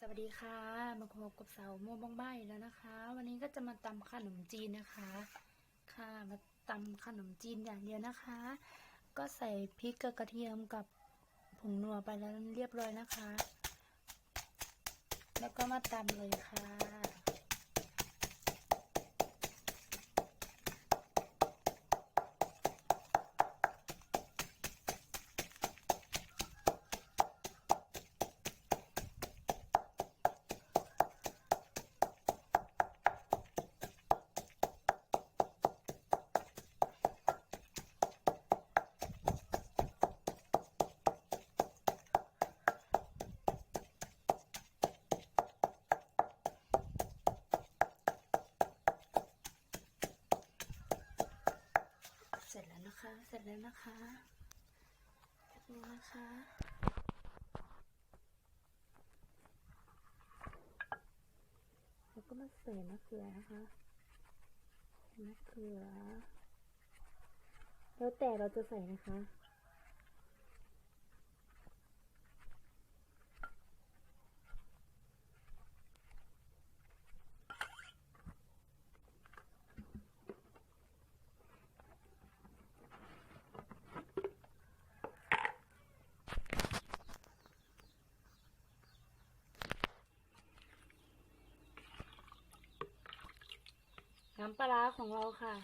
สวัสดีค่ะ มาพบกับสาวโมบ้องใบแล้วนะคะ วันนี้ก็จะมาตำขนมจีนนะคะ ค่ะมาตำขนมจีนอย่างเดียวนะคะ ก็ใส่พริกกับกระเทียมกับผงนัวไปแล้วเรียบร้อยนะคะ แล้วก็มาตำเลยค่ะ นะคะ เสร็จแล้วนะคะแป๊บนึงนะคะแล้วก็มาใส่มะเขือนะคะมะเขือ แล้วแต่เราจะใส่นะคะ น้ำปลาร้าของเราค่ะ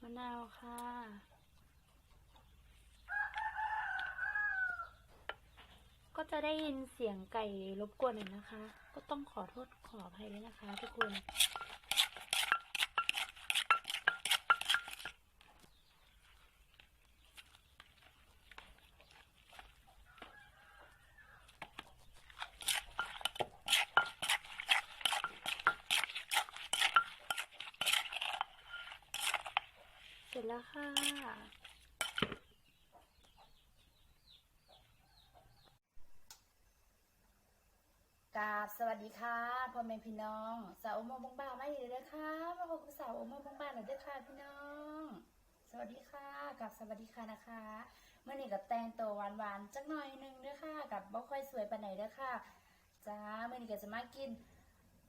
มะนาวค่ะก็จะได้ยินเสียงไก่รบกวนหน่อยนะคะ ก็ต้องขอโทษขออภัยด้วยนะคะทุกคน แล้วค่ะ กราบสวัสดีค่ะพ่อแม่พี่น้องสาวโอโมบงบ้าไม่เลยเลยค่ะมาพบกับสาวโอโมบงบ้าหน่อยด้วยค่ะพี่น้อง สวัสดีค่ะกับสวัสดีค่ะนะคะเมื่อนี้กับแต่งตัวหวานๆจักหน่อยหนึงเด้วยค่ะ กับบ่ค่อยสวยปานไหนเด้อค่ะจ้าเมื่อนี้ก็จะมากิน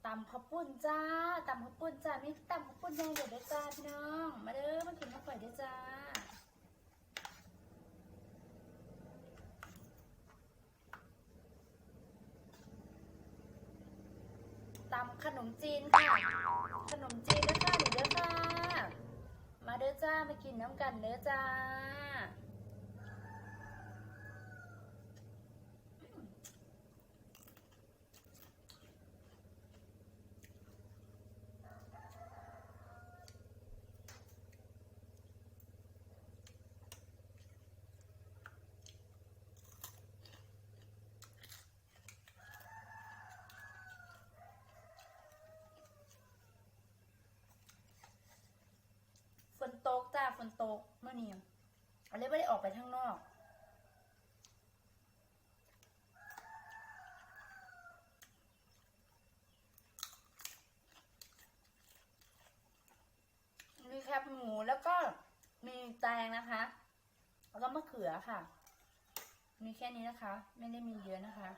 ตำข้าวปุ้นจ้าตำข้าวปุ้นจ้ามีตำข้าวปุ้นย่างเดี๋ยวเด้อจ้าพี่น้อง มาเด้อมากินข้าวข่อยเด้อจ้าตำขนมจีนค่ะ ขนมจีนด้อค่ะหนูเด้อค่ะ มาเด้อจ้ามากินน้ำกันเด้อจ้า ฝน ตกจ้าฝนตกเมื่อนี้อะไรไม่ได้ออกไปข้างนอก มีแคบหมูแล้วก็มีแตงนะคะ แล้วก็มะเขือค่ะ มีแค่นี้นะคะ ไม่ได้มีเยอะนะคะ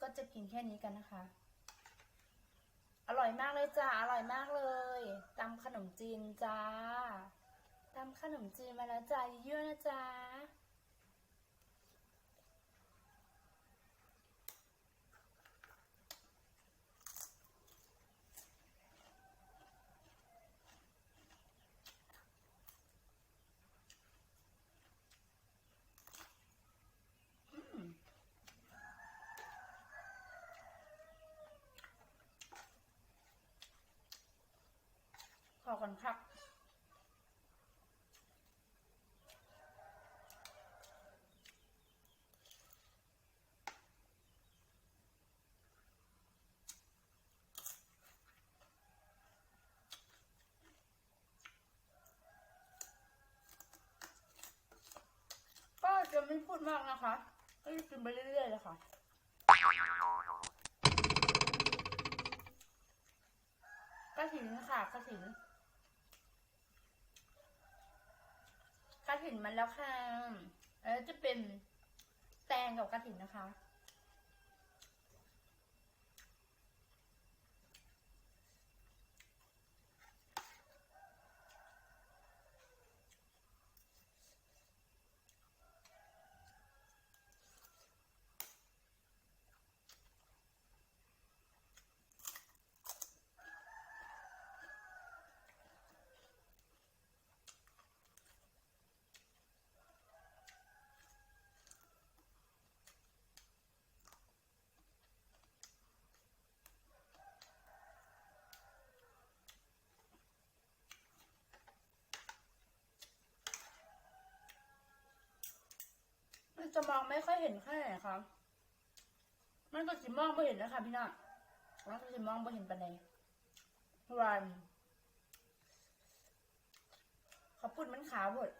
ก็จะกินแค่นี้กันนะคะ อร่อยมากเลยจ้าอร่อยมากเลยตำขนมจีนจ้าตำขนมจีนมาแล้วจ้าเยอะนะจ้า ขอก่อนครับก็จะไม่พูดมากนะคะ ก็จะกินไปเรื่อยๆเลยค่ะกระถินค่ะกระถินกระ ถินมันแล้วค่ะแล้วจะเป็นแตงกับกระถินนะคะ จะมองไม่ค่อยเห็นแค่ไหนคะมันก็สิมองไม่เห็นนะคะพี่น้องมันก็สิมองไม่เห็นปานใดเพราะวันเขาพูดมันขาวหมด